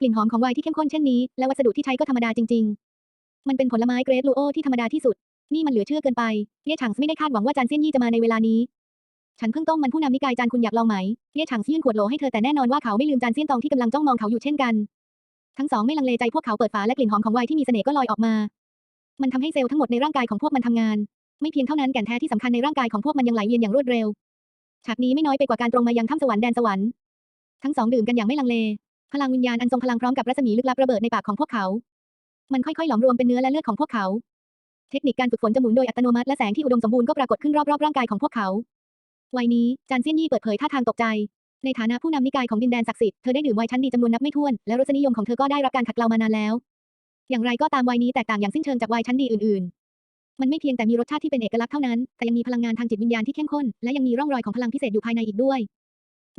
กลิ่นหอมของวน์ที่เข้มข้นเช่นนี้ และวัสดุที่ใช้ก็ธรรมดาจริง ๆ มันเป็นผลไม้เกรดลูโอที่ธรรมดาที่สุด นี่มันเหลือเชื่อเกินไป เย่ฉางไม่ได้คาดหวังว่าจานเซียนยี่จะมาในเวลานี้ ฉันเพิ่งต้มมันผู้นำนิกายจานคุณอยากลองไหม เย่ฉางยื่นขวดโหลให้เธอแต่แน่นอนว่าเขาไม่ลืมจานเซียนตองที่กำลังจ้องมองเขาอยู่เช่นกัน ทั้งสองไม่ลังเลใจพวกเขาเปิดฝาและกลิ่นหอมของไวน์ที่มีเสน่ห์ก็ลอยออกมา มันทำให้เซลล์ทั้งหมดในร่างกายของพวกมันทำงาน ไม่เพียงเท่านั้นแก่นแท้ที่สำคัญในร่างกายของพวกมันยังไหลเวียนอย่างรวดเร็ว ฉากนี้ไม่น้อยไปกว่าการตรงมายังถ้ำสวรรค์แดนสวรรค์ ทั้งสองดื่มกันอย่างไม่ลังเล พลังวิญญาณอันทรงพลังพร้อมกับรัศมีลึกลับระเบิดในปากของพวกเขา มันค่อยๆหลอมรวมเป็นเนื้อและเลือดของพวกเขา เทคนิคการฝึกฝนจะหมุนโดยอัตโนมัติและแสงที่อุดมสมบูรณ์ก็ปรากฏขึ้นรอบๆร่างกายของพวกเขา วัยนี้จานเซียนยี่เปิดเผยท่าทางตกใจ ในฐานะผู้นำนิกายของดินแดนศักดิ์สิทธิ์เธอได้ดื่มไวน์ชั้นดีจำนวนนับไม่ถ้วนและรสนิยมของเธอก็ได้รับการขัดเกลามานานแล้ว อย่างไรก็ตามวน์นี้แตกต่างอย่างสิ้นเชิงจากวน์ชั้นดีอื่นๆ มันไม่เพียงแต่มีรสชาติที่เป็นเอกลักษณ์เท่านั้น แต่ยังมีพลังงานทางจิตวิญญาณที่เข้มข้น และยังมีร่องรอยของพลังพิเศษอยู่ภายในอีกด้วย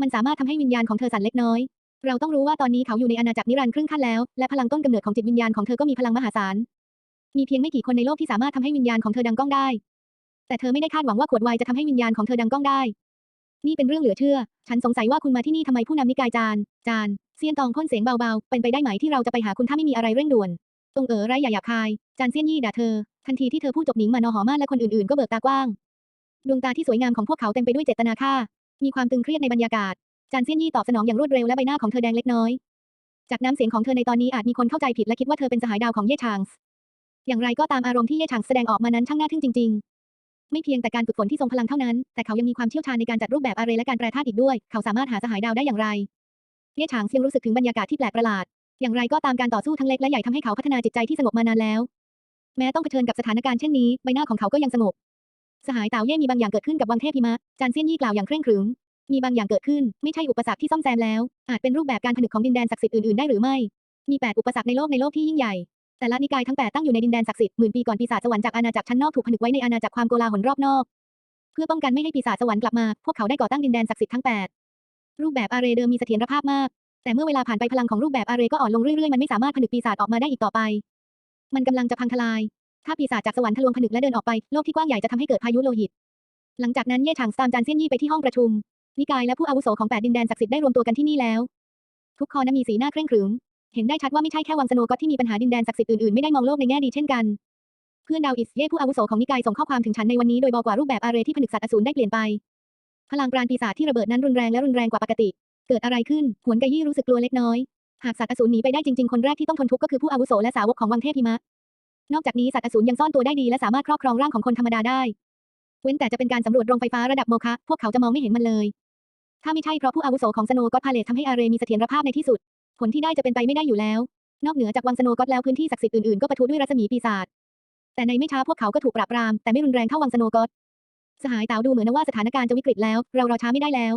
มันสามารถทำให้วิญญาณของเธอสั่นเล็กน้อย เราต้องรู้ว่าตอนนี้เขาอยู่ในอาณาจักรนิรันดร์ครึ่งขั้นแล้ว และพลังต้นกำเนิดของจิตวิญญาณของเธอก็มีพลังมหาศาล มีเพียงไม่กี่คนในโลกที่สามารถทำให้วิญญาณของเธอดังก้องได้ แต่เธอไม่ได้คาดหวังว่าขวดไวน์จะทำให้วิญญาณของเธอดังก้องได้ นี่เป็นเรื่องเหลือเชื่อ ฉันสงสัยว่าคุณมาที่นี่ทำไมผู้นำนิกายจาน จาน เซียนตองพ่นเสียงเบาๆ เป็นไปได้ไหมที่เราจะไปหาคุณถ้าไม่มีอะไรเร่งด่วน ตรงเอ๋อไรอย่าหยาบคาย จานเซียนยี่ด่าเธอ ทันทีที่เธอพูดจบหนิงมานอหอม่าและคนอื่นๆ ก็เบิกตากว้าง ดวงตาที่สวยงามของพวกเขาเต็มไปด้วยเจตนาฆ่า มีความตึงเครียดในบรรยากาศ จานเซียนยี่ตอบสนองอย่างรวดเร็วและใบหน้าของเธอแดงเล็กน้อย จากน้ำเสียงของเธอในตอนนี้อาจมีคนเข้าใจผิดและคิดว่าเธอเป็นสหายดาวของเย่ชางส์อย่างไรก็ตามอารมณ์ที่เย่ชางแสดงออกมานั้นช่างน่าทึ่งจริง ๆ ไม่เพียงแต่การฝึกฝนที่ทรงพลังเท่านั้น แต่เขายังมีความเชี่ยวชาญในการจัดรูปแบบอาเรและการแปรธาตุอีกด้วย เขาสามารถหาสหายดาวได้อย่างไร เย่ฉางยังรู้สึกถึงบรรยากาศที่แปลกประหลาด อย่างไรก็ตามการต่อสู้ทั้งเล็กและใหญ่ทำให้เขาพัฒนาจิตใจที่สงบมานานแล้ว แม้ต้องเผชิญกับสถานการณ์เช่นนี้ใบหน้าของเขาก็ยังสงบ สหายเต่าเย่มีบางอย่างเกิดขึ้นกับวังเทพหิมะจานเซียนยี่กล่าวอย่างเคร่งขรึมมีบางอย่างเกิดขึ้น ไม่ใช่อุปสรรคที่ซ่อมแซมแล้ว อาจเป็นรูปแบบการผนึกของดินแดนศักดิ์สิทธิ์อื่นๆได้หรือไม่ มีแปดอุปสรรคในโลกในโลกที่ยิ่งใหญ่ แต่ละนิกายทั้งแปดตั้งอยู่ในดินแดนศักดิ์สิทธิ์หมื่นปีก่อนปีศาจสวรรค์จากอาณาจักรชั้นนอกถูกผนึกไว้ในอาณาจักรความโกลาหลรอบนอก เพื่อป้องกันไม่ให้ปีศาจสวรรค์กลับมา พวกเขาได้ก่อตั้งดินแดนศักดิ์สิทธิ์ทั้งแปดรูปแบบอาเรเดิมมีเสถียรภาพมาก แต่เมื่อเวลาผ่านไปพลังของรูปแบบอาเรก็อ่อนลงเรื่อยๆ มันไม่สามารถผนึกปีศาจออกมาได้อีกต่อไป มันกำลังจะพังทลาย ถ้าปีศาจจากสวรรค์ทะลวงผนึกและเดินออกไป โลกที่กว้างใหญ่จะทำให้เกิดพายุโลหิต หลังจากนั้นเย่ฉางตามจานเซียนยี่ไปที่ห้องประชุม นิกายและผู้อาวุโสของแปดดินแดนศักดิ์สิทธิ์ได้รวมตัวกันที่นี่แล้ว ทุกคนนั้นมีสีหน้าเคร่งขรึม เห็นได้ชัดว่าไม่ใช่แค่วังสโนก็ที่มีปัญหาดินแดนศักดิ์สิทธิ์อื่นๆ ไม่ได้มองโลกในแง่ดีเช่นกัน เพื่อนดาวอิสเย่ผู้อาวุโสของนิกายส่งข้อความถึงฉันในวันนี้โดยบอกว่ารูปแบบอาเรที่ผนึกสัตว์อสูรได้เปลี่ยนไป พลังปราณปีศาจที่ระเบิดนั้นรุนแรงและรุนแรงกว่าปกติ เกิดอะไรขึ้น หวนกะยี่รู้สึกกลัวเล็กน้อย หากสัตว์อสูรหนีไปได้จริงๆ คนแรกที่ต้องทนทุกข์ก็คือผู้อาวุโสและสาวกของวังเทพหิมะ นอกจากนี้สัตว์อสูรยังซ่อนตัวได้ดีและสามารถครอบครองร่างของคนธรรมดาได้ เว้นแต่จะเป็นการสำรวจโรงไฟฟ้าระดับโมฆะ พวกเขาจะมองไม่เห็นมันเลย ถ้าไม่ใช่เพราะผู้อาวุโสของสโนก็อตพาเลตทำให้อาเรมีเสถียรภาพในที่สุด ผลที่ได้จะเป็นไปไม่ได้อยู่แล้ว นอกเหนือจากวังสโนก็แล้วพื้นที่ศักดิ์สิทธิ์อื่นๆ ก็ปะทุด้วยรัศมีปีศาจ แต่ในไม่ช้าพวกเขาก็ถูกปราบปรามแต่ไม่รุนแรงเท่าวังสโนก็สหายเต๋าดูเหมือนว่าสถานการณ์จะวิกฤตแล้ว เรารอช้าไม่ได้แล้ว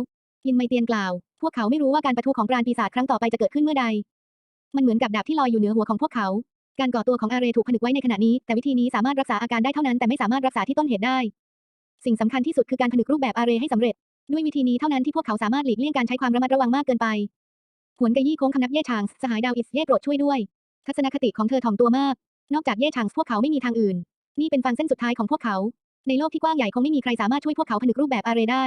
ยินไมเตียนกล่าว พวกเขาไม่รู้ว่าการปะทุของปราณปีศาจครั้งต่อไปจะเกิดขึ้นเมื่อใด มันเหมือนกับดาบที่ลอยอยู่เหนือหัวของพวกเขา การก่อตัวของอาเรถูกผนึกไว้ในขณะนี้ แต่วิธีนี้สามารถรักษาอาการได้เท่านั้นแต่ไม่สามารถรักษาที่ต้นเหตุได้ สิ่งสำคัญที่สุดคือการผนึกรูปแบบอาเรให้สำเร็จ ด้วยวิธีนี้เท่านั้นที่พวกเขาสามารถหลีกเลี่ยงการใช้ความระมัดระวังมากเกินไปหวนกะยี่โค้งคำนับเย่ชางสหายดาวอิสเย่โปรดช่วยด้วย ทัศนคติของเธอถ่อมตัวมาก นอกจากเย่ชางพวกเขาไม่มีทางอื่น นี่เป็นฟังเส้นสุดท้ายของพวกเขา ในโลกที่กว้างใหญ่คงไม่มีใครสามารถช่วยพวกเขาผนึกรูปแบบอาเรได้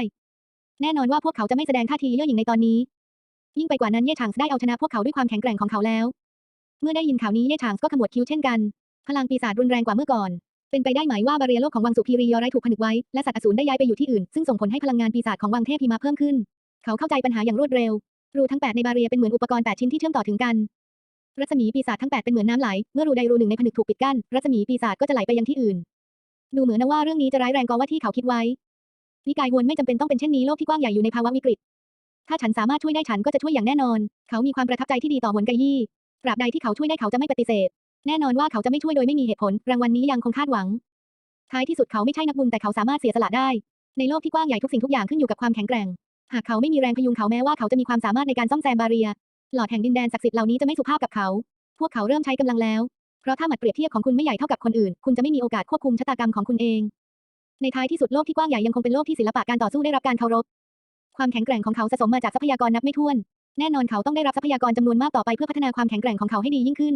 แน่นอนว่าพวกเขาจะไม่แสดงท่าทีเย่อหยิ่งในตอนนี้ ยิ่งไปกว่านั้นเย่ชางได้เอาชนะพวกเขาด้วยความแข็งแกร่งของเขาแล้ว เมื่อได้ยินข่าวนี้เย่ชางก็ขมวดคิ้วเช่นกัน พลังปีศาจรุนแรงกว่าเมื่อก่อน เป็นไปได้ไหมว่าบาเรียโลกของวังสุพีรียอไรถูกผนึกไว้ และสัตว์อสูรได้ย้ายไปอยู่ที่อื่น ซึ่งส่งผลให้พลังงานปีศาจของวังเทพพิมาเพิ่มขึ้น เขาเข้าใจปัญหาอย่างรวดเร็ว รูทั้ง8ในบาเรียเป็นเหมือนอุปกรณ์8ชิ้นที่เชื่อมต่อถึงกัน รัศมีปีศาจทั้ง8เป็นเหมือนน้ำไหล เมื่อรูใดรูหนึ่งในผนึกถูกปิดกั้น รัศมีปีศาจก็จะไหลไปยังที่อื่น ดูเหมือนนะว่าเรื่องนี้จะร้ายแรงกว่าที่เขาคิดไว้ นิกายวนไม่จำเป็นต้องเป็นเช่นนี้โลกที่กว้างใหญ่อยู่ในภาวะวิกฤต ถ้าฉันสามารถช่วยได้ฉันก็จะช่วยอย่างแน่นอน เขามีความประทับใจที่ดีต่อหวนไกยี่ตราบใดที่เขาช่วยได้เขาจะไม่ปฏิเสธ แน่นอนว่าเขาจะไม่ช่วยโดยไม่มีเหตุผล รางวัลนี้ยังคงคาดหวัง ท้ายที่สุดเขาไม่ใช่นักบุญแต่เขาสามารถเสียสละได้ ในโลกที่กว้างใหญ่ทุกสิ่งทุกอย่างขึ้นอยู่กับความแข็งแกร่ง หากเขาไม่มีแรงพยุงเขาแม้ว่าเขาจะมีความสามารถในการซ่อมแซมบาเรีย หลอดแห่งดินแดนศักดิ์สิทธิ์เหล่านี้จะไม่สุภาพกับเขา พวกเขาเริ่มใช้กำลังแล้ว เพราะถ้าหมัดเปรียบเทียบของคุณไม่ใหญ่เท่ากับคนอื่น คุณจะไม่มีโอกาสควบคุมชะตากรรมของคุณเอง ในท้ายที่สุดโลกที่กว้างใหญ่ยังคงเป็นโลกที่ศิลปะการต่อสู้ได้รับการเคารพ ความแข็งแกร่งของเขาสะสมมาจากทรัพยากรนับไม่ถ้วน แน่นอนเขาต้องได้รับทรัพยากรจำนวนมากต่อไปเพื่อพัฒนาความแข็งแกร่งของเขาให้ดียิ่งขึ้น